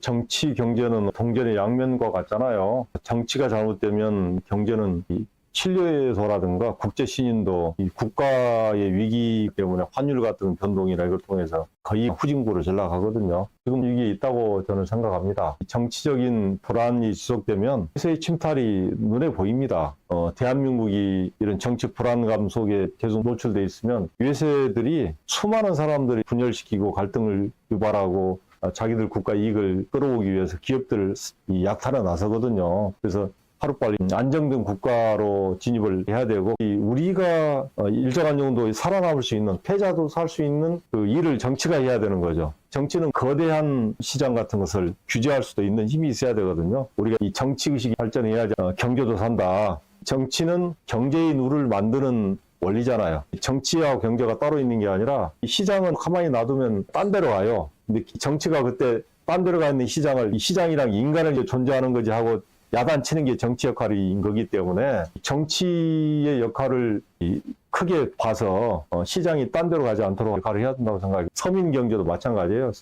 정치 경제는 동전의 양면과 같잖아요. 정치가 잘못되면 경제는 이 친료에서라든가 국제 신인도 이 국가의 위기 때문에 환율 같은 변동이나 이걸 통해서 거의 후진구로 전락하거든요. 지금 이게 있다고 저는 생각합니다. 정치적인 불안이 지속되면 세의 침탈이 눈에 보입니다. 어, 대한민국이 이런 정치 불안감 속에 계속 노출돼 있으면 외세들이 수많은 사람들이 분열시키고 갈등을 유발하고 아, 자기들 국가 이익을 끌어오기 위해서 기업들을 이 약탈에 나서거든요. 그래서 하루빨리 안정된 국가로 진입을 해야 되고 이 우리가 어, 일정한 정도 살아남을 수 있는 패자도 살 수 있는 그 일을 정치가 해야 되는 거죠. 정치는 거대한 시장 같은 것을 규제할 수도 있는 힘이 있어야 되거든요. 우리가 이 정치 의식이 발전해야지 어, 경제도 산다. 정치는 경제의 누를 만드는 원리잖아요. 정치하고 경제가 따로 있는 게 아니라 이 시장은 가만히 놔두면 딴 데로 가요. 근데 정치가 그때 딴 데로 가 있는 시장을 이 시장이랑 인간을 존재하는 거지 하고 야단치는 게 정치 역할인 거기 때문에 정치의 역할을 이 크게 봐서 어, 시장이 딴 데로 가지 않도록 역할을 해야 된다고 생각해요. 서민 경제도 마찬가지예요.